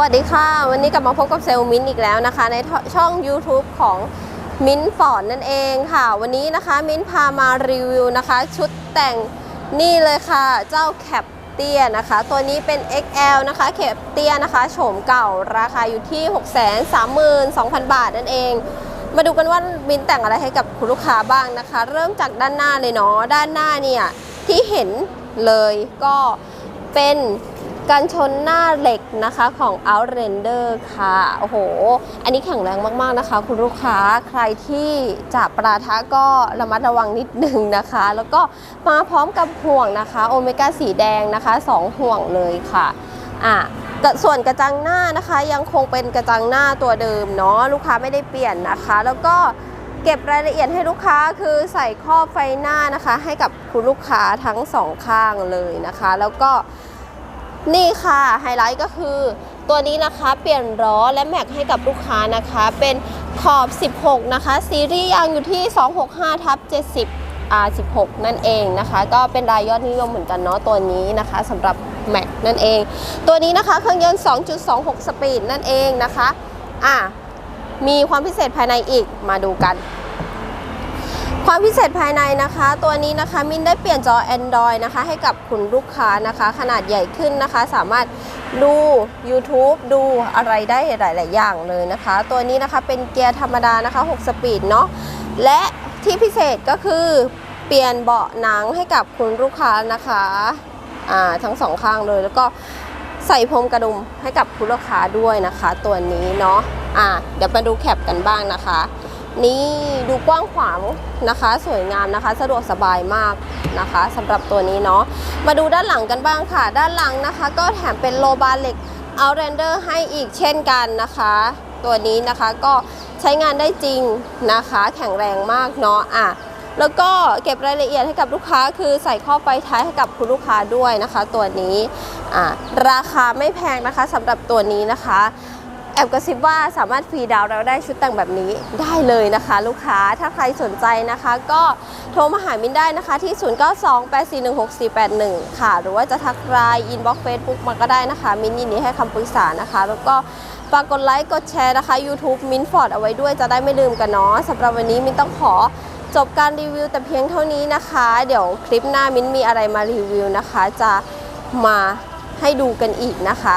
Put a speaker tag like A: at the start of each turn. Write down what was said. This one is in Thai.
A: วัสดีค่ะ วันนี้กลับมาพบกับเซลล์มิ้นท์อีกแล้วนะคะ ในช่อง YouTube ของมิ้นท์ฟอร์ดนั่นเองค่ะ วันนี้นะคะมิ้นพามารีวิวนะคะ ชุดแต่งนี่เลยค่ะ เจ้าแคปเตียนะคะ ตัวนี้เป็น XL นะคะแคปเตียนะคะโฉมเก่าราคาอยู่ที่ 632,000 บาทนั่นเองมาดูกันว่ามินแต่งอะไรให้กับคุณลูกค้าบ้างนะคะ เริ่มจากด้านหน้าเลยเนาะด้านหน้าเนี่ยที่เห็นเลยก็เป็น การชนหน้าเหล็กนะคะของ Outrender ค่ะ โอ้โห อันนี้แข็งแรงมาก ๆ นะคะ คุณลูกค้าใครที่จะปราทะก็ระมัดระวังนิดนึงนะคะ แล้วก็มาพร้อมกับห่วงนะคะ โอเมก้าสีแดงนะคะสองห่วงเลยค่ะ อะกระส่วนกระจังหน้านะคะยังคงเป็นกระจังหน้าตัวเดิมเนาะลูกค้าไม่ได้เปลี่ยนนะคะ แล้วก็เก็บรายละเอียดให้ลูกค้าคือใส่ครอบไฟหน้านะคะ ให้กับคุณลูกค้าทั้งสองข้างเลยนะคะ แล้วก็ นี่ค่ะไฮไลท์ก็คือตัวนี้นะคะเปลี่ยนล้อและแม็กให้กับลูกค้านะคะ เป็นขอบ 16 นะคะ ซีรีส์ยางอยู่ที่ 265ทับ70 R16 นั่นเองนะคะ ก็เป็นรายยอดนิยมเหมือนกันเนาะตัวนี้นะคะสำหรับ Mac นั่นเอง ตัวนี้นะคะเครื่องยนต์ 2.26 สปีดนั่นเองนะคะอะมีความพิเศษภายในอีกมาดูกัน ความพิเศษภายในนะคะ ตัวนี้นะคะมินได้เปลี่ยนจอ Android นะคะ ให้กับคุณลูกค้านะคะ ขนาดใหญ่ขึ้นนะคะ สามารถดู YouTube ดูอะไรได้หลาย ๆ อย่างเลยนะคะ ตัวนี้นะคะเป็นเกียร์ธรรมดานะคะ 6 สปีดเนาะและที่พิเศษก็คือเปลี่ยนเบาะหนังให้กับคุณลูกค้านะคะอ่าทั้งสองข้างเลยแล้วก็ใส่พรมกระดุมให้กับคุณลูกค้าด้วยนะคะ ตัวนี้เนาะอ่าเดี๋ยวมาดูแคปกันบ้างนะคะ นี่ดูกว้างขวางนะคะ สวยงามนะคะ สะดวกสบายมากนะคะสำหรับตัวนี้เนาะมาดูด้านหลังกันบ้างค่ะ ด้านหลังนะคะ ก็แถมเป็นโลบาร์เหล็ก Outlander ให้อีกเช่นกันนะคะ ตัวนี้นะคะก็ใช้งานได้จริงนะคะ แข็งแรงมากเนาะอะแล้วก็เก็บรายละเอียดให้กับลูกค้าคือใส่ข้อไฟท้ายให้กับคุณลูกค้าด้วยนะคะ ตัวนี้อะราคาไม่แพงนะคะสำหรับตัวนี้นะคะ แอบกระซิบว่าสามารถฟรีดาวน์แล้วได้ชุดแต่งแบบนี้ได้เลยนะคะ ลูกค้าถ้าใครสนใจนะคะ ก็โทรมาหามินได้นะคะที่ 0928416481 ค่ะ หรือว่าจะทักไลน์อินบ็อกซ์เฟซบุ๊กมาก็ได้นะคะ มินยินดีให้คำปรึกษานะคะ แล้วก็ฝากกดไลค์กดแชร์นะคะ YouTube มินฟอร์ดเอาไว้ด้วยจะได้ไม่ลืมกันเนาะสำหรับวันนี้มินต้องขอจบการรีวิวแต่เพียงเท่านี้นะคะ เดี๋ยวคลิปหน้ามิ้นมีอะไรมารีวิวนะคะ จะมาให้ดูกันอีกนะคะ